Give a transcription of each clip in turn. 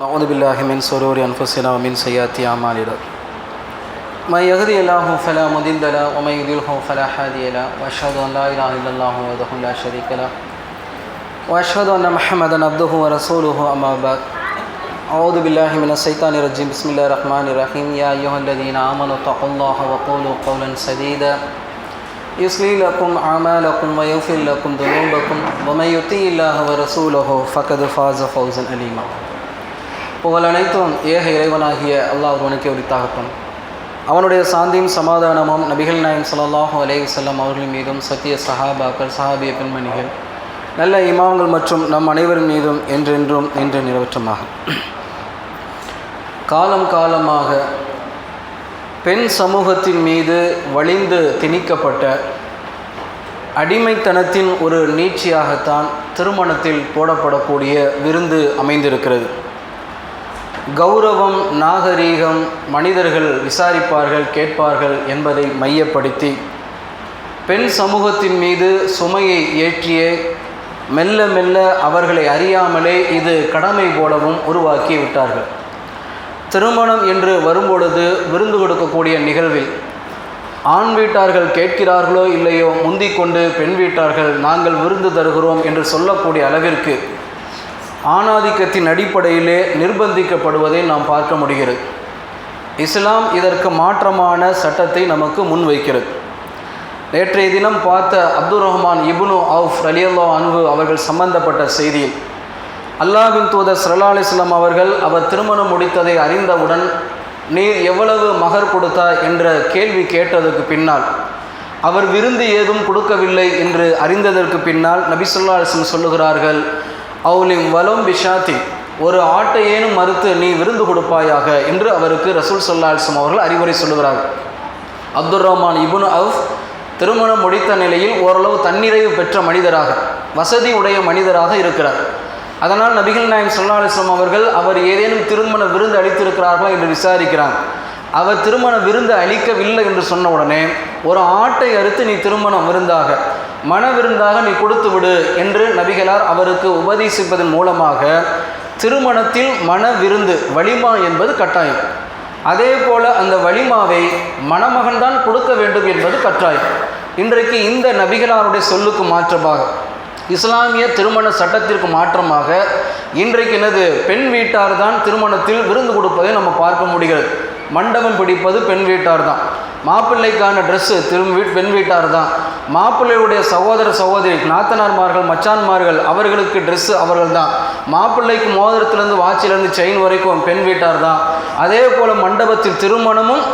نعوذ بالله من شرور أنفسنا ومن سيئات أعمالنا. من يهدي الله فلا مضل له ومن يضلل فلا هادي له وأشهد أن لا إله إلا الله وحده لا شريك له وأشهد أن محمدا عبده ورسوله أما بعد. أعوذ بالله من الشيطان الرجيم. بسم الله الرحمن الرحيم. يا أيها الذين آمنوا اتقوا الله وقولوا قولا سديدا. يصلي لكم أعمالكم ويغفر لكم ذنوبكم. ومن يطيع الله ورسوله فقد فاز فوزا أليما புகழ் அனைத்தும் ஏக இறைவனாகிய அல்லாஹ் ஒருவனுக்கே உரித்தாகட்டும். அவனுடைய சாந்தியும் சமாதானமும் நபிகள் நாயம் ஸல்லல்லாஹு அலைஹி வஸல்லம் அவர்கள் மீதும் சத்திய சஹாபாக்கள் சஹாபிய பெண்மணிகள் நல்ல இமாம்கள் மற்றும் நம் அனைவரின் மீதும் என்றென்றும் என்று நிறைவேற்றமாக. காலம் காலமாக பெண் சமூகத்தின் மீது வலிந்து திணிக்கப்பட்ட அடிமைத்தனத்தின் ஒரு நீட்சியாகத்தான் திருமணத்தில் போடப்படக்கூடிய விருந்து அமைந்திருக்கிறது. கௌரவம் நாகரீகம் மனிதர்கள் விசாரிப்பார்கள் கேட்பார்கள் என்பதை மையப்படுத்தி பெண் சமூகத்தின் மீது சுமையை ஏற்றிய மெல்ல மெல்ல அவர்களை அறியாமலே இது கடமை போலவும் உருவாக்கி விட்டார்கள். திருமணம் என்று வரும்பொழுது விருந்து கொடுக்கக்கூடிய நிகழ்வில் ஆண் வீட்டார்கள் கேட்கிறார்களோ இல்லையோ முந்திக் கொண்டு பெண் வீட்டார்கள் நாங்கள் விருந்து தருகிறோம் என்று சொல்லக்கூடிய அளவிற்கு ஆணாதிக்கத்தின் அடிப்படையிலே நிர்பந்திக்கப்படுவதை நாம் பார்க்க முடிகிறது. இஸ்லாம் இதற்கு மாற்றமான சட்டத்தை நமக்கு முன்வைக்கிறது நேற்றைய தினம் பார்த்த அப்துல் ரஹ்மான் இபுனு அவுஃப் அலியல்லா அன்பு அவர்கள் சம்பந்தப்பட்ட செய்தியில் அல்லாஹின் தூதர் சல்லா அலிஸ்லாம் அவர்கள் அவர் திருமணம் முடித்ததை அறிந்தவுடன் நீர் எவ்வளவு மகர் கொடுத்தார் என்ற கேள்வி கேட்டதற்கு பின்னால் அவர் விருந்து ஏதும் கொடுக்கவில்லை என்று அறிந்ததற்கு பின்னால் நபி சொல்லா அலிஸ்லம் சொல்லுகிறார்கள் அவுலிம் வலம் பிஷாத்தி. ஒரு ஆட்டையேனும் மறுத்து நீ விருந்து கொடுப்பாயாக என்று அவருக்கு ரசூல் சொல்லா அலிஸ்லம் அவர்கள் அறிவுரை சொல்லுகிறார்கள். அப்துல் ரஹ்மான் இபுன் அவுஃப் திருமணம் முடித்த நிலையில் ஓரளவு தன்னிறைவு பெற்ற மனிதராக வசதி உடைய மனிதராக இருக்கிறார். அதனால் நபிகள் நாயம் சொல்லா அலிஸ்லாம் அவர்கள் அவர் ஏதேனும் திருமண விருந்து அளித்திருக்கிறார்களா என்று விசாரிக்கிறார் அவர் திருமண விருந்து அளிக்கவில்லை என்று சொன்ன உடனே ஒரு ஆட்டை அறுத்து நீ திருமணம் விருந்தாக மனவிருந்தாக நீ கொடுத்து விடு என்று நபிகளார் அவருக்கு உபதேசிப்பதன் மூலமாக திருமணத்தில் மன விருந்து வலிமா என்பது கட்டாயம். அதே போல அந்த வலிமாவை மணமகன்தான் கொடுக்க வேண்டும் என்பது கட்டாயம். இன்றைக்கு இந்த நபிகளாருடைய சொல்லுக்கு மாற்றமாக இஸ்லாமிய திருமண சட்டத்திற்கு மாற்றமாக இன்றைக்கு என்னது பெண் வீட்டார் தான் திருமணத்தில் விருந்து கொடுப்பதை நம்ம பார்க்க முடிகிறது. மண்டபம் பிடிப்பது பெண் வீட்டார் தான் மாப்பிள்ளைக்கான ட்ரெஸ்ஸு திரும்ப வீட் பெண் வீட்டார் தான் மாப்பிள்ளையுடைய சகோதர சகோதரி நாத்தனார்மார்கள் மச்சான்மார்கள் அவர்களுக்கு ட்ரெஸ்ஸு அவர்கள் தான் மாப்பிள்ளைக்கு மோதிரத்துலேருந்து வாட்சிலேருந்து செயின் வரைக்கும் பெண் வீட்டார் தான் அதே போல் மண்டபத்தில் திருமணமும்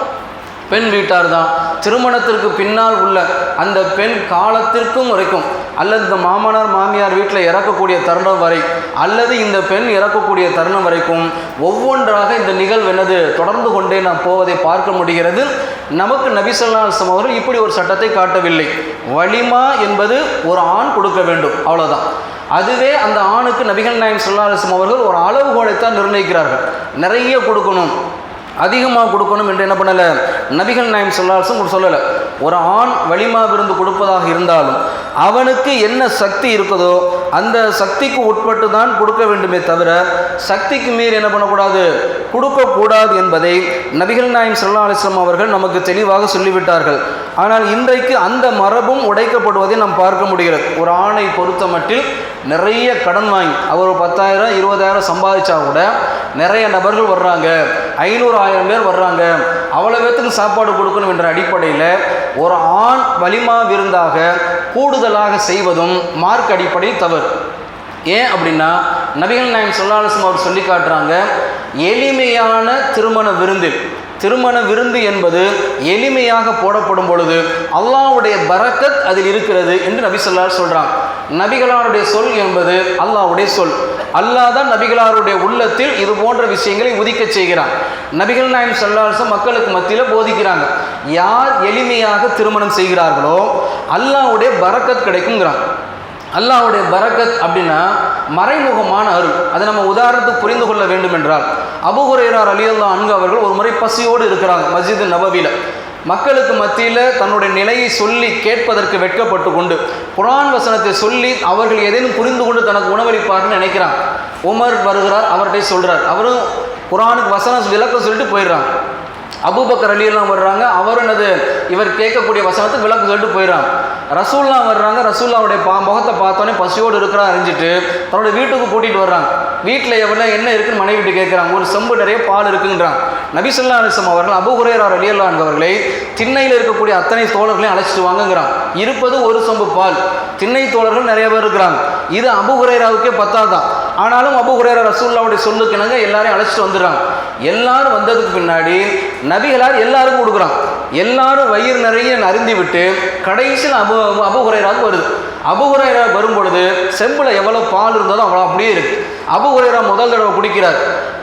பெண் வீட்டார் தான் திருமணத்திற்கு பின்னால் உள்ள அந்த பெண் காலத்திற்கும் வரைக்கும் அல்லது இந்த மாமனார் மாமியார் வீட்டில் இறக்கக்கூடிய தருணம் வரை அல்லது இந்த பெண் இறக்கக்கூடிய தருணம் வரைக்கும் ஒவ்வொன்றாக இந்த நிகழ்வு என்னது? தொடர்ந்து கொண்டே நாம் போவதை பார்க்க முடிகிறது. நமக்கு நபிசல்லாசம் அவர்கள் இப்படி ஒரு சட்டத்தை காட்டவில்லை. வலிமா என்பது ஒரு ஆண் கொடுக்க வேண்டும். அவ்வளோதான் அதுவே அந்த ஆணுக்கு நபிகள் நாயம் சொல்லாலிசம் அவர்கள் ஒரு அளவுகோலைத்தான் நிர்ணயிக்கிறார்கள். நிறைய கொடுக்கணும். அதிகமாக கொடுக்கணும் என்று என்ன பண்ணலை? நபிகள் நாயம் சொல்லாசும் சொல்லலை. ஒரு ஆண் வலிமா விருந்து கொடுப்பதாக இருந்தாலும் அவனுக்கு என்ன சக்தி இருக்குதோ அந்த சக்திக்கு உட்பட்டு தான் கொடுக்க வேண்டுமே தவிர சக்திக்கு மீறி என்ன பண்ணக்கூடாது? கொடுக்கக்கூடாது என்பதை நபிகள் நாயம் சல்லா அலிஸ்லாம் அவர்கள் நமக்கு தெளிவாக சொல்லிவிட்டார்கள். ஆனால் இன்றைக்கு அந்த மரபும் உடைக்கப்படுவதை நாம் பார்க்க முடிகிறது. ஒரு ஆணை பொறுத்த மட்டில் நிறைய கடன் வாங்கி அவர் ஒரு பத்தாயிரம் இருபதாயிரம் சம்பாதிச்சா கூட நிறைய நபர்கள் வர்றாங்க. ஐநூறு ஆயிரம் பேர் வர்றாங்க. அவ்வளோ பேத்துக்கு சாப்பாடு கொடுக்கணும் என்ற அடிப்படையில் ஒரு ஆண் வலிமா விருந்தாக கூடுதலாக செய்வதும் மார்க் அடிப்படை தவறு. ஏன் அப்படின்னா நபிகள் நாயம் சொல்லாலசம் அவர் சொல்லி காட்டுறாங்க எளிமையான திருமண விருந்தில் திருமண விருந்து என்பது எளிமையாக போடப்படும் பொழுது அல்லாவுடைய பரக்கத் அதில் இருக்கிறது என்று நபி சொல்லார் சொல்கிறாங்க நபிகளாருடைய சொல் என்பது அல்லாவுடைய சொல். அல்லாஹ் தான் நபிகளாருடைய உள்ளத்தில் இது போன்ற விஷயங்களை உதிக்க செய்கிறான். நபிகள் நாயம் சொல்லாசம் மக்களுக்கு மத்தியில் போதிக்கிறாங்க. யார் எளிமையாக திருமணம் செய்கிறார்களோ அல்லாவுடைய பரக்கத் கிடைக்குங்கிறாங்க அல்லாஹ்வுடைய பரக்கத் அப்படின்னா மறைமுகமான அருள். அதை நம்ம உதாரணத்துக்கு புரிந்து கொள்ள வேண்டும் என்றால் அபுஹுரேரார் அலி அன்கு அவர்கள் ஒரு முறை பசியோடு இருக்கிறாங்க மஸ்ஜித் நபவியில் மக்களுக்கு மத்தியில் தன்னுடைய நிலையை சொல்லி கேட்பதற்கு வெட்கப்பட்டு கொண்டு குரான் வசனத்தை சொல்லி அவர்கள் ஏதேனும் புரிந்து கொண்டு தனக்கு உணவளிப்பார்னு நினைக்கிறான் உமர் வருகிறார் அவர்கிட்ட சொல்கிறார் அவரும் குரானுக்கு வசனம் விளக்கம் சொல்லிட்டு போயிடுறான் அபுபக்கர் அலியெல்லாம் வர்றாங்க அவரும் என்னது இவர் கேட்கக்கூடிய வசனத்துக்கு விளக்கு சொல்லிட்டு போயிடுறான் ரசூல்லாம் வர்றாங்க ரசூல்லாவுடைய பா முகத்தை பார்த்தோன்னே பசியோடு இருக்கிறா அறிஞ்சிட்டு தன்னோட வீட்டுக்கு கூட்டிகிட்டு வர்றாங்க. வீட்டில் எவ்வளோ என்ன இருக்குன்னு மனைவிட்டு கேட்குறாங்க ஒரு செம்பு நிறைய பால் இருக்குன்றாங்க. நபிசுல்லா அலிசம் அவர்கள் அபு ஹுரேரார் அவர்களை திண்ணையில் இருக்கக்கூடிய அத்தனை தோழர்களையும் அழைச்சிட்டு வாங்குங்கிறான் இருப்பது ஒரு சொம்பு பால். திண்ணை தோழர்கள் நிறைய பேர் இருக்கிறாங்க. இது அபு ஹுரேராவுக்கே பத்தாதான் ஆனாலும் அபுஹுரேரா ரசூல்லாவுடைய சொல்லுக்கு எல்லாரையும் அழைச்சிட்டு வந்துடுறாங்க. எல்லாரும் வந்ததுக்கு பின்னாடி நபிகளார் எல்லாருக்கும் கொடுக்குறான் எல்லாரும் வயிறு நிறைய அருந்தி விட்டு கடைசியில் அபு அபு வருது. அபு வரும் பொழுது செம்பில் எவ்வளோ பால் இருந்ததோ அவ்வளோ அப்படியே இருக்கு. அபு முதல் தடவை குடிக்கிறார்.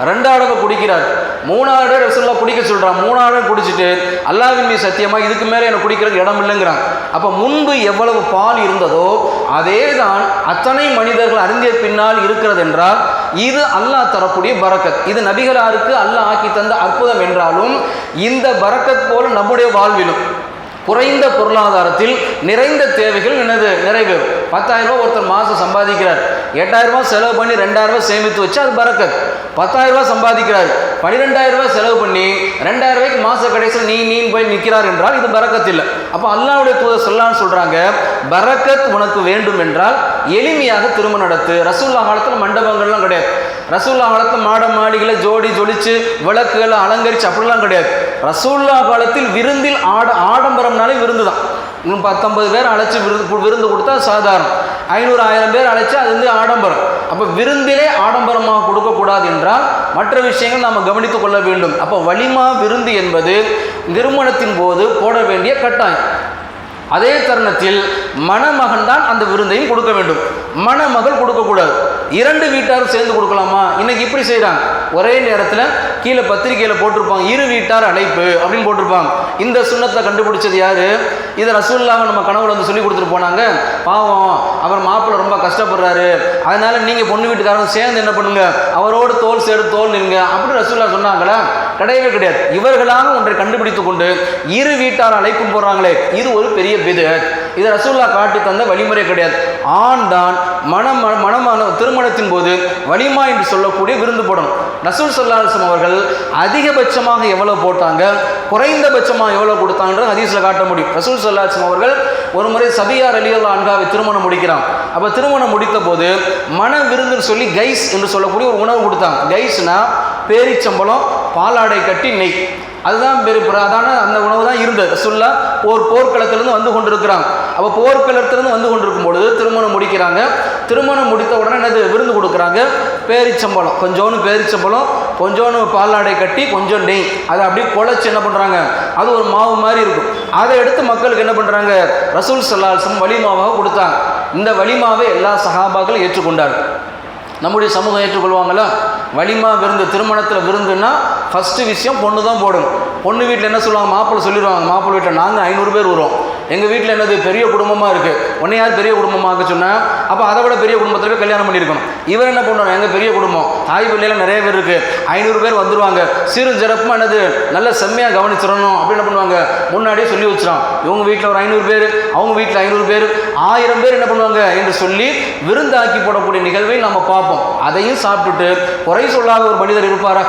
ரெண்டாவது தடவை குடிக்கிறார். மூணாவது தடவை ரசூல்லா குடிக்க சொல்கிறான் மூணாவது தடவை குடிச்சிட்டு அல்லாவின் சத்தியமா இதுக்கு மேலே எனக்கு குடிக்கிறதுக்கு இடம் இல்லைங்கிறான். அப்போ முன்பு எவ்வளவு பால் இருந்ததோ அதே தான் அத்தனை மனிதர்கள் அருந்திய பின்னால் இருக்கிறது என்றால் இது அல்லாஹ் தரக்கூடிய பரக்கத். இது நபிகளாருக்கு அல்லாஹ் ஆக்கி தந்த அற்புதம் என்றாலும் இந்த பரக்கத் போல நம்முடைய வாழ்விலும் குறைந்த பொருளாதாரத்தில் நிறைந்த தேவைகள் என்னது? நிறைவேறும். பத்தாயிரம் ரூபா ஒருத்தர் மாதம் சம்பாதிக்கிறார். எட்டாயிரம் ரூபா செலவு பண்ணி ரெண்டாயிரம் ரூபாய் சேமித்து வச்சு அது பறக்கத் பத்தாயிரம் ரூபாய் சம்பாதிக்கிறார். பன்னிரெண்டாயிரம் ரூபாய் செலவு பண்ணி ரெண்டாயிரம் ரூபாய்க்கு மாச கடைசியில் நீ நீ போய் நிற்கிறார் என்றால் இது பறக்கத் இல்லை அப்போ அல்லாவுடைய தூதர் சொல்லான்னு சொல்கிறாங்க பரக்கத் உனக்கு வேண்டும் என்றால் எளிமையாக திருமணம் நடத்து. ரசூல்லா காலத்தில் மண்டபங்கள்லாம் கிடையாது. ரசூல்லா காலத்தில் மாட மாடிகளை ஜோடி ஜொலிச்சு விளக்குகளை அலங்கரிச்சு அப்படிலாம் கிடையாது. ரசூல்லா காலத்தில் விருந்தில் ஆட ஆடம்பரம்னாலே விருந்து தான் இன்னும் பத்தொன்பது பேர் அழைச்சி விருந்து விருந்து கொடுத்தா சாதாரணம். ஐநூறு ஆயிரம் பேர் அழைச்சா அது வந்து ஆடம்பரம். அப்போ விருந்திலே ஆடம்பரமாக கொடுக்கக்கூடாது என்றால் மற்ற விஷயங்கள் நாம் கவனித்துக் கொள்ள வேண்டும். அப்போ வலிமா விருந்து என்பது திருமணத்தின் போது போட வேண்டிய கட்டாயம். அதே தருணத்தில் மணமகன் தான் அந்த விருந்தையும் கொடுக்க வேண்டும். மணமகள் கொடுக்கக்கூடாது. இரண்டு வீட்டாரும் சேர்ந்து கொடுக்கலாமா? இன்னைக்கு இப்படி செய்கிறாங்க ஒரே நேரத்தில் கீழே பத்திரிக்கையில் போட்டிருப்பாங்க. இரு வீட்டார் அழைப்பு அப்படின்னு போட்டிருப்பாங்க. இந்த சுண்ணத்தை கண்டுபிடிச்சது யார்? இதை ரசூல்லாவை நம்ம கனவுல வந்து சொல்லி கொடுத்துட்டு போனாங்க. பாவம் அவர் மாப்பிள்ளை ரொம்ப கஷ்டப்படுறாரு. அதனால நீங்கள் பொண்ணு வீட்டுக்காரங்க சேர்ந்து என்ன பண்ணுங்க? அவரோடு தோல் சேர்த்து தோல் நிற்க அப்படி ரசூல்லா சொன்னாங்களா? கிடையவே கிடையாது. இவர்களாக ஒன்றை கண்டுபிடித்து கொண்டு இரு வீட்டார் அழைப்பும் போகிறாங்களே இது ஒரு பெரிய பிது இது ரசூல்லா காட்டி தந்த வழிமுறை கிடையாது. ஆண் தான் மனம் மனமான திருமணத்தின் போது வலிமா என்று சொல்லக்கூடிய விருந்து போடணும். ரசூல் சொல்லாசம் அவர்கள் அதிகபட்சமாக எவ்வளவு போட்டாங்க? குறைந்தபட்சமாக எவ்வளவு கொடுத்தாங்கன்றது ஹதீஸில் காட்ட முடியும். ரசூல் சொல்லாசம் அவர்கள் ஒரு முறை சபியார் அலியல்லா அன்காவை திருமணம் முடிக்கிறான். அப்போ திருமணம் முடித்த போது மன விருந்துன்னு சொல்லி கைஸ் என்று சொல்லக்கூடிய ஒரு உணவு கொடுத்தாங்க. கைஸ்னா பேரிச்சம்பளம் பாலாடை கட்டி நெய். அதுதான் பெரிய அதான அந்த உணவு தான் இருந்தது. சொல்ல ஒரு போர்க்களத்திலேருந்து வந்து கொண்டிருக்கிறாங்க. அப்போ போர்க்களத்திலிருந்து வந்து கொண்டிருக்கும் பொழுது திருமணம் முடிக்கிறாங்க. திருமணம் முடித்த உடனே என்னது? விருந்து கொடுக்குறாங்க. பேரிச்சம்பளம் கொஞ்சோன்னு பேரிச்சம்பளம் கொஞ்சோன்னு பால்நாடை கட்டி கொஞ்சம் நெய். அதை அப்படியே குழச்சி என்ன பண்ணுறாங்க அது ஒரு மாவு மாதிரி இருக்கும். அதை எடுத்து மக்களுக்கு என்ன பண்ணுறாங்க ரசூல் சல்லாசம் வலிமாவாக கொடுத்தாங்க. இந்த வலிமாவை எல்லா சகாபாக்களும் ஏற்றுக்கொண்டார்கள். நம்முடைய சமூகம் ஏற்றுக்கொள்வாங்களா வலிமா விருந்து திருமணத்தில் விருந்துன்னா ஃபஸ்ட்டு விஷயம் பொண்ணு தான் போடணும். பொண்ணு வீட்டில் என்ன சொல்லுவாங்க? மாப்பிள்ளை சொல்லிடுவாங்க. மாப்பிள்ளை வீட்டில் நாங்கள் ஐநூறு பேர் வரும் எங்கள் வீட்டில் என்னது பெரிய குடும்பமாக இருக்குது உன்னை யார் பெரிய குடும்பமாக சொன்னால் அப்போ அதை விட பெரிய குடும்பத்தில் போய் கல்யாணம் பண்ணியிருக்கணும். இவர் என்ன பண்ணுவாங்க எங்கள் பெரிய குடும்பம். தாய் பிள்ளையில நிறைய பேர் இருக்குது ஐநூறு பேர் வந்துருவாங்க. சிறு சிறப்பாக என்னது நல்ல செம்மையாக கவனிச்சிடணும். அப்படின்னு என்ன பண்ணுவாங்க? முன்னாடியே சொல்லி வச்சிடும். இவங்க வீட்டில் ஒரு ஐநூறு பேர் அவங்க வீட்டில் ஐநூறு பேர் ஆயிரம் பேர் என்ன பண்ணுவாங்க என்று சொல்லி விருந்தாக்கி போடக்கூடிய நிகழ்வை நம்ம பார்ப்போம். அதையும் சாப்பிட்டுட்டு குறை சொல்லாத ஒரு மனிதர் இருப்பாரா?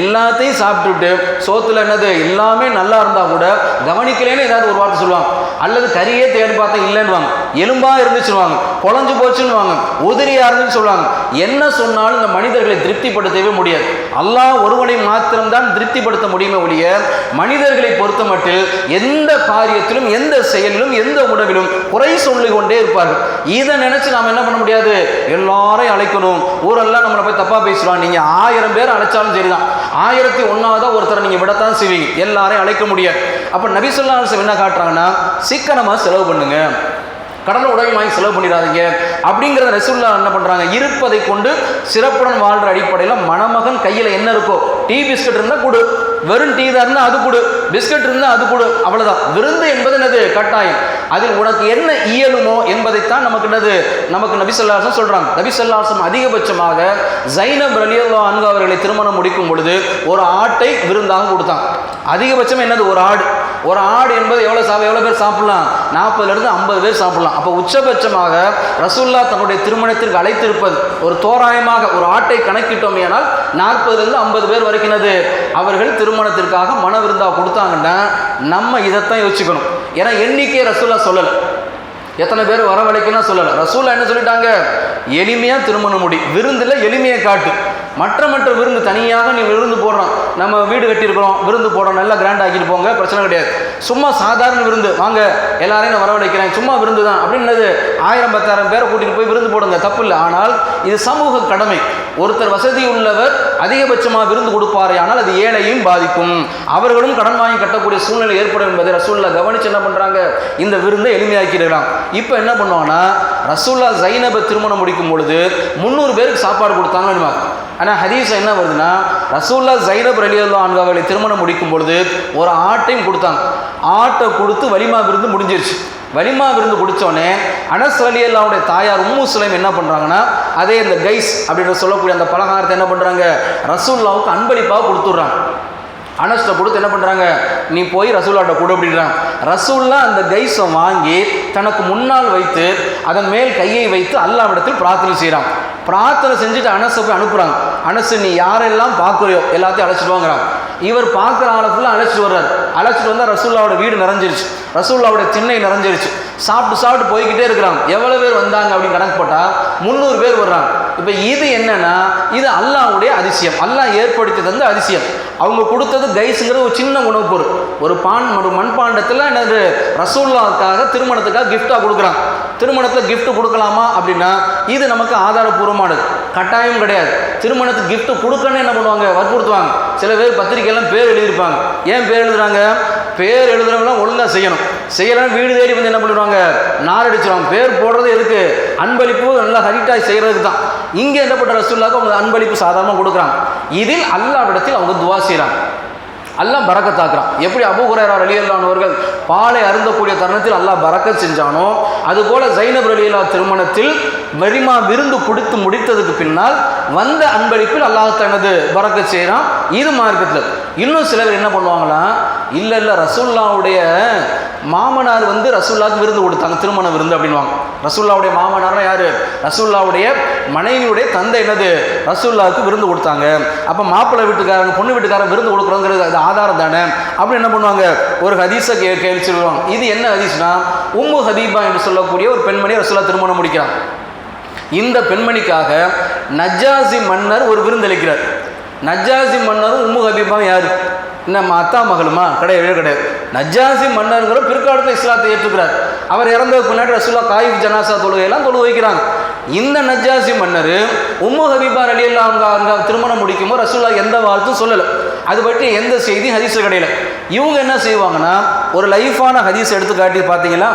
எல்லாத்தையும் சாப்பிட்டுட்டு சோத்துல என்னது எல்லாமே நல்லா இருந்தால் கூட கவனிக்கலேன்னு ஏதாவது ஒரு வார்த்தை சொல்லுவாங்க. அல்லது கறியே தேடி பார்த்தா இல்லைன்னுவாங்க. எலும்பாக இருந்துச்சுருவாங்க குழஞ்சு போச்சுன்னுவாங்க. உதிரியா இருந்துன்னு சொல்லுவாங்க. என்ன சொன்னாலும் இந்த மனிதர்களை திருப்திப்படுத்தவே முடியாது. அல்லாஹ் ஒருவனை மாத்திரம்தான் திருப்திப்படுத்த முடியுமே ஒழிய மனிதர்களை பொறுத்த மட்டில் எந்த காரியத்திலும் எந்த செயலிலும் எந்த உணவிலும் குறை சொல்லி கொண்டே இருப்பார்கள். இதை நினைச்சு நாம் என்ன பண்ண முடியாது? எல்லாரையும் அழைக்கணும். ஊரெல்லாம் நம்மளை போய் தப்பாக பேசுவாங்க நீங்கள் ஆயிரம் பேர் அழைச்சாலும் சரிதான். ஆயிரத்தி ஒன்றாவதாக ஒருத்தரை நீங்கள் விடத்தான் செய்வீங்க. எல்லாரையும் அழைக்க முடியாது. அப்போ நபிசுல்லா என்ன காட்டுறாங்கன்னா சிக்கனமாக செலவு பண்ணுங்க. கடன் உடனே வாங்கி செலவு பண்ணிடாதீங்க. அப்படிங்கிறத ரசூல்லா என்ன பண்ணுறாங்க இருப்பதை கொண்டு சிறப்புடன் வாழ்கிற அடிப்படையில் மணமகன் கையில் என்ன இருக்கோ டீ பிஸ்கட் இருந்தால் கொடு. வெறும் டீ தான் இருந்தால் அது கொடு. பிஸ்கட் இருந்தால் அது கொடு. அவ்வளோதான் விருந்து என்பது என்னது? கட்டாயம். அதில் உனக்கு என்ன இயலுமோ என்பதைத்தான் நமக்கு என்னது? நமக்கு நபிசல்லாசம் சொல்கிறாங்க நபிசல்லாசம் அதிகபட்சமாக ஜைனப் ரலியல்லா அன்கு அவர்களை திருமணம் முடிக்கும் பொழுது ஒரு ஆட்டை விருந்தாக கொடுத்தாங்க அதிகபட்சம் என்னது? ஒரு ஆடு. ஒரு ஆடு என்பது எவ்வளோ சாப்பிட எவ்வளோ பேர் சாப்பிடலாம்? நாற்பதுலேருந்து ஐம்பது பேர் சாப்பிடலாம். அப்போ உச்சபட்சமாக ரசுல்லா தன்னுடைய திருமணத்திற்கு அழைத்திருப்பது ஒரு தோராயமாக ஒரு ஆட்டை கணக்கிட்டோம் ஏனால் நாற்பதுலேருந்து ஐம்பது பேர் வரைக்கினது அவர்கள் திருமணத்திற்காக மன விருந்தா கொடுத்தாங்கன்னா நம்ம இதைத்தான் யோசிக்கணும். ஏன்னா எண்ணிக்கை ரசுல்லா சொல்லலை. எத்தனை பேர் வரவழைக்கணும் சொல்லலை. ரசூலா என்ன சொல்லிட்டாங்க? எளிமையாக திருமணம் முடி. விருந்தில் எளிமையை காட்டு. மற்ற மற்ற விருந்து தனியாக நீ விருந்து போடுறோம். நம்ம வீடு கட்டியிருக்கிறோம் விருந்து போடுறோம் நல்லா கிராண்ட் ஆக்கிட்டு போங்க பிரச்சனை கிடையாது. சும்மா சாதாரண விருந்து. வாங்க எல்லாரையும் நான் வரவழைக்கிறேன். சும்மா விருந்து தான். அப்படின்னது ஆயிரம் பத்தாயிரம் பேரை கூட்டிகிட்டு போய் விருந்து போடுங்க. தப்பு இல்லை. ஆனால் இது சமூக கடமை. ஒருத்தர் வசதி உள்ளவர் அதிகபட்சமாக விருந்து கொடுப்பாரே ஆனால் அது ஏழையும் பாதிக்கும். அவர்களும் கடன் வாங்கி கட்டக்கூடிய சூழ்நிலை ஏற்படும் என்பதை ரசூல்லா கவனிச்சு என்ன பண்ணுறாங்க இந்த விருந்தை எளிமையாக்கிடலாம் இப்போ என்ன பண்ணுவாங்கன்னா ரசூல்லா ஜைனபை திருமணம் முடிக்கும் பொழுது முந்நூறு பேருக்கு சாப்பாடு கொடுத்தாங்க ஆனால் ஹதீஸ் என்ன வருதுன்னா ரசூல்லா ஜைரப் ரலியல்லா அவர்களை திருமணம் முடிக்கும் பொழுது ஒரு ஆட்டையும் கொடுத்தாங்க. ஆட்டை கொடுத்து வலிமா விருந்து முடிஞ்சிருச்சு. வலிமா விருந்து குடித்தோடனே அனஸ் அலியல்லாவுடைய தாயார் உம்மு சுலைம் என்ன பண்ணுறாங்கன்னா அதே இந்த கைஸ் அப்படின்னு சொல்லக்கூடிய அந்த பலகாரத்தை என்ன பண்ணுறாங்க ரசூல்லாவுக்கு அன்பளிப்பாக கொடுத்துட்றாங்க. அனஸ்ட்டை கொடுத்து என்ன பண்ணுறாங்க நீ போய் ரசூல்லாட்ட கொடு அப்படின்றாங்க. ரசூல்லா அந்த கைஸை வாங்கி தனக்கு முன்னால் வைத்து அதன் மேல் கையை வைத்து அல்லாவிடத்தில் பிரார்த்தனை செய்கிறான் பிரார்த்தனை செஞ்சுட்டு அனசுக்கு அனுப்புகிறாங்க அனசு நீ யாரெல்லாம் பார்க்குறியோ எல்லாத்தையும் அழைச்சிட்டு வாங்குறாங்க. இவர் பார்க்குற ஆளை ஃபுல்லாக அழைச்சிட்டு வர்றாரு. அழைச்சிட்டு வந்தால் ரசூல்லாவோட வீடு நிறைஞ்சிருச்சு. ரசூல்லாவோட திண்ணை நிறைஞ்சிருச்சு. சாப்பிட்டு சாப்பிட்டு போய்கிட்டே இருக்கிறாங்க. எவ்வளோ பேர் வந்தாங்க அப்படின்னு கணக்கு போட்டால் முந்நூறு பேர் வர்றாங்க. இப்போ இது என்னன்னா இது அல்லாவுடைய அதிசயம். அல்லாஹ் ஏற்படுத்தி தந்த அதிசயம். அவங்க கொடுத்தது கைஸுங்கிற ஒரு சின்ன உணவுப் பொருள். ஒரு பான் ஒரு மண்பாண்டத்தில் என்னது ரசூல்லாவுக்காக திருமணத்துக்காக கிஃப்டாக கொடுக்குறாங்க. திருமணத்தில் கிஃப்ட் கொடுக்கலாமா அப்படின்னா இது நமக்கு ஆதாரபூர்வமானது. கட்டாயம் கிடையாது. திருமணத்துக்கு கிஃப்ட் கொடுக்கணும்னு என்ன பண்ணுவாங்க? வற்புறுத்துவாங்க. சில பேர் பத்திரிக்கையெல்லாம் பேர் எழுதியிருப்பாங்க. ஏன் பேர் எழுதுறாங்க? பேர் எழுதுறவங்களாம் ஒழுங்காக செய்யணும். செய்யலாம் வீடு தேடி வந்து என்ன பண்ணிடுவாங்க நார் பேர் போடுறது எதுக்கு? அன்பளிப்பு நல்லா ஹரிட்டாய் செய்கிறதுக்கு தான். இங்கே என்ன பண்ணுற ரசூல்லாக்கு அவங்க அன்பளிப்பு சாதாரணமாக கொடுக்குறாங்க. இதில் அல்லாவிடத்தில் அவங்க துவா செய்கிறாங்க அல்லாஹ் பறக்கத்தாக்குறான் எப்படி அபுகுரேரா ஹுரேரா பாலை அருந்தக்கூடிய தருணத்தில் அல்லாஹ் பறக்க செஞ்சானோ அதுபோல ஜைனப் ரலியல்லா திருமணத்தில் வரிமா விருந்து கொடுத்து முடித்ததுக்கு பின்னால் வந்த அன்பளிப்பில் அல்லாஹ் தனது பறக்க செய்கிறான். இது மார்க்கத்தில். இன்னும் சிலர் என்ன பண்ணுவாங்கன்னா இல்லை இல்லை ரசூல்லாவுடைய மாமனார் வந்து ரசூல்லாவுக்கு விருந்து கொடுத்தாங்க திருமண விருந்து அப்படின்வாங்க ரசூல்லாவுடைய மாமனார்னா யார்? ரசூல்லாவுடைய மனைவியுடைய தந்தை என்னது? ரசூல்லாவுக்கு விருந்து கொடுத்தாங்க. அப்போ மாப்பிள்ளை வீட்டுக்காரங்க பொண்ணு வீட்டுக்காரங்க விருந்து கொடுக்குறோங்கிறது அது ஆதாரம் தானே? அப்படின்னு என்ன பண்ணுவாங்க? ஒரு ஹதீஸை கே கேள்வி சொல்லுவாங்க இது என்ன ஹதீஸ்னா உம்மு ஹதீபா என்று சொல்லக்கூடிய ஒரு பெண்மணி ரசூல்லா திருமணம் முடிக்கிறாங்க இந்த பெண்மணிக்காக நஜாசி மன்னர் ஒரு விருந்தளிக்கிறார். நஜாசி மன்னரும் உம்மு ஹபீபாவும் யார்? என்ன அத்தா மகளுமா? கிடையவே கிடையாது. நஜாசி மன்னருங்கிற பிற்காலத்தில் இஸ்லாத்தை ஏற்றுக்கிறார். அவர் இறந்ததுக்கு முன்னாடி ரசூல்லா காயிப் ஜனாசா தொழுகையெல்லாம் தொழு வைக்கிறாங்க. இந்த நஜாசி மன்னர் உம்மு ஹபீபா அலி அல்லா அவங்க திருமணம் முடிக்குமோ ரசூல்லா எந்த வாழ்த்தும் சொல்லலை. அது பற்றி எந்த செய்தியும் ஹதீஸில் கிடையில. இவங்க என்ன செய்வாங்கன்னா ஒரு லைஃபான ஹதீஸ் எடுத்து காட்டி பார்த்தீங்களா?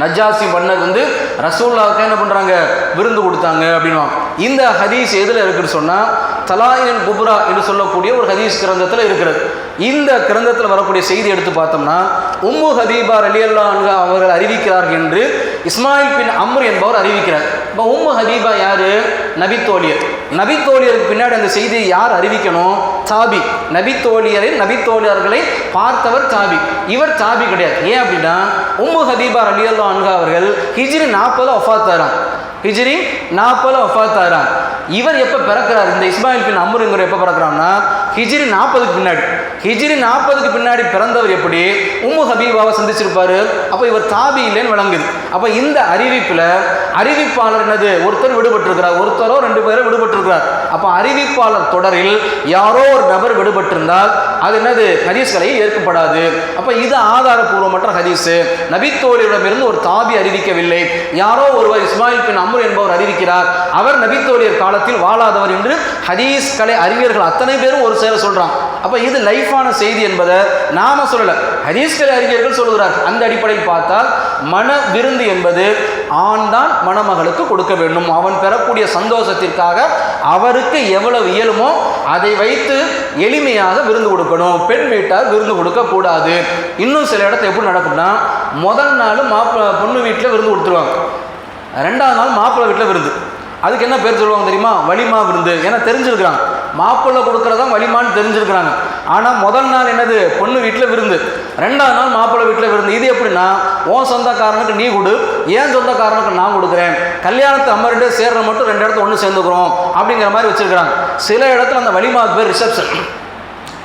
நஜாசி மன்னர் வந்து ரசூல்லாவுக்கு என்ன பண்ணுறாங்க விருந்து கொடுத்தாங்க அப்படின்வாங்க இந்த ஹதீஸ் எதில் இருக்குன்னு சொன்னால் தலாயின் குப்ரா என்று சொல்லக்கூடிய ஒரு ஹதீஸ் கிரந்தத்தில் இருக்கிறது. இந்த கிரந்தத்தில் வரக்கூடிய செய்தி எடுத்து பார்த்தோம்னா உம்மு ஹதீபா ரலியல்லா அவர்கள் அறிவிக்கிறார்கள் என்று இஸ்மாயில் பின் அம்ரு என்பவர் அறிவிக்கிறார். இப்போ உம்மு ஹதீபா யார்? நபித்தோழியர். நபித்தோழியருக்கு பின்னாடி அந்த செய்தியை யார் அறிவிக்கணும்? சாபி நபித்தோழியரை நபித்தோழியர்களை பார்த்தவர் சாபி இவர் சாபி கிடையாது. ஏன் அப்படின்னா உம்மு ஹதீபா ரலியல்லா அவர்கள் ஹிஜ்ரி நாற்பது ஒஃபாத்தாராம் ஹிஜ்ரி நாற்பது ஒஃபாத்தாராம் இவர் எப்போ பிறக்கிறார்? இந்த இஸ்மாயில் பின் அம்ருங்கிற எப்போ பிறக்கிறான்னா ஹிஜ்ரி நாற்பதுக்கு பின்னாடி. ஹிஜ்ரி நாற்பதுக்கு பின்னாடி பிறந்தவர் எப்படி? உம்மு ஹபீபாவை சந்திச்சிருப்பாரு. அப்போ இவர் தாபி இல்லைன்னு விளங்குது. அப்போ இந்த அறிவிப்பில் அறிவிப்பாளர் என்னது? ஒருத்தர் விடுபட்டிருக்கிறார். ஒருத்தரோ ரெண்டு பேரோ விடுபட்டிருக்கிறார். அப்போ அறிவிப்பாளர் தொடரில் யாரோ ஒரு நபர் விடுபட்டிருந்தால் அது என்னது? ஹதீஸ்களை ஏற்கப்படாது. அப்போ இது ஆதாரபூர்வமற்ற ஹதீஸு. நபித்தோழியிடமிருந்து ஒரு தாபி அறிவிக்கவில்லை. யாரோ ஒருவர் இஸ்மாயில் பின் அம்ரு என்பவர் அறிவிக்கிறார். அவர் நபித்தோழியர் காலத்தில் வாழாதவர் என்று ஹதீஸ் கலை அறிஞர்கள் அத்தனை பேரும் ஒரு சேர சொல்கிறான் அப்ப இது லைஃபான செய்தி என்பதை நாம சொல்லல. ஹதீஸ் அறிஞர்கள் சொல்கிறார் அந்த அடிப்படையில் பார்த்தால் மன விருந்து என்பது ஆண் தான் மணமகளுக்கு கொடுக்க வேண்டும். அவன் பெறக்கூடிய சந்தோஷத்திற்காக அவருக்கு எவ்வளவு இயலுமோ அதை வைத்து எளிமையாக விருந்து கொடுக்கணும். பெண் வீட்டார் விருந்து கொடுக்க கூடாது. இன்னும் சில இடத்துல எப்படி நடக்கும்னா முதல் நாள் மாப்பிள்ள பொண்ணு வீட்டில் விருந்து கொடுத்துருவாங்க. ரெண்டாவது நாள் மாப்பிள்ளை வீட்டில் விருந்து. அதுக்கு என்ன பேர் சொல்லுவாங்க தெரியுமா? வலிமா விருந்து. ஏன்னா தெரிஞ்சிருக்கிறாங்க. மாப்பிள்ளை கொடுக்குறதா வலிமான்னு தெரிஞ்சிருக்கிறாங்க. ஆனால் முதல் நாள் என்னது? பொண்ணு வீட்டில் விருந்து. ரெண்டாவது நாள் மாப்பிள்ளை வீட்டில் விருந்து. இது எப்படின்னா உன் சொந்தக்காரனுக்கு நீ கொடு ஏன் சொந்தக்காரனுக்கு நான் கொடுக்குறேன். கல்யாணத்து அம்மா ரெண்டு சேர்ற மட்டும் ரெண்டு இடத்துல ஒன்று சேர்ந்துக்கிறோம் அப்படிங்கிற மாதிரி வச்சுருக்கிறாங்க. சில இடத்துல அந்த வலிமா பேர் ரிசப்ஷன்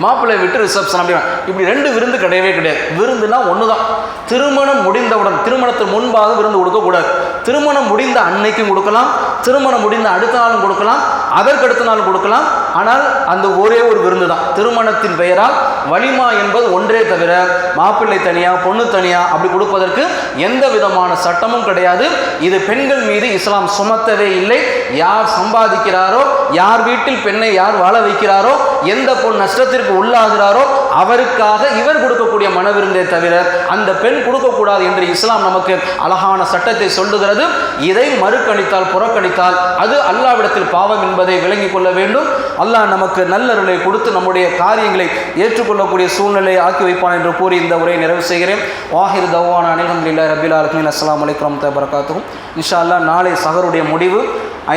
மாப்பிள்ளை விட்டு ரிசப்ஷன் அப்படின்னா இப்படி ரெண்டு விருந்து கிடையவே கிடையாது. விருந்துனா ஒன்று தான் திருமணம் முடிந்தவுடன் திருமணத்துக்கு முன்பாக விருந்து கொடுக்கக்கூடாது. திருமணம் முடிந்த அன்னைக்கும் கொடுக்கலாம் திருமணம் முடிந்த அடுத்த நாளும் கொடுக்கலாம் அதற்கு அடுத்த நாள் கொடுக்கலாம். ஆனால் அந்த ஒரே ஒரு விருந்து தான். திருமணத்தின் பெயரால் வலிமா என்பது ஒன்றே தவிர மாப்பிள்ளை தனியா பொண்ணு தனியா அப்படி கொடுப்பதற்கு எந்த விதமான சட்டமும் கிடையாது. இது பெண்கள் மீது இஸ்லாம் சுமத்தவே இல்லை. யார் சம்பாதிக்கிறாரோ யார் வீட்டில் பெண்ணை யார் வாழ வைக்கிறாரோ எந்த பொன் நஷ்டத்திற்கு உள்ளாகிறாரோ அவருக்காக இவர் கொடுக்கக்கூடிய மனவிருந்தே தவிர அந்த பெண் கொடுக்கக்கூடாது என்று இஸ்லாம் நமக்கு அழகான சட்டத்தை சொல்லுகிறது. இதை மறுக்கணித்தால் புறக்கணித்தால் அது அல்லாவிடத்தில் பாவம் என்பதை விளங்கிக் கொள்ள வேண்டும். அல்லாஹ் நமக்கு நல்லருளை கொடுத்து நம்முடைய காரியங்களை ஏற்றுக்கொள்ளக்கூடிய சூழ்நிலையை ஆக்கி வைப்பான் என்று கூறி இந்த உரையை நிறைவு செய்கிறேன். வாஹிர் தவான் அனிலம்துல்லா ரபில் அலமின் அஸ்லாம் அலைக்கம் தபரகாத்தும் இன்ஷா அல்லாஹ் நாளை சகருடைய முடிவு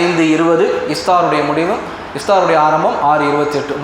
ஐந்து இருபது இஸ்தாருடைய முடிவு இஸ்தாருடைய ஆரம்பம் ஆறு இருபத்தி எட்டு.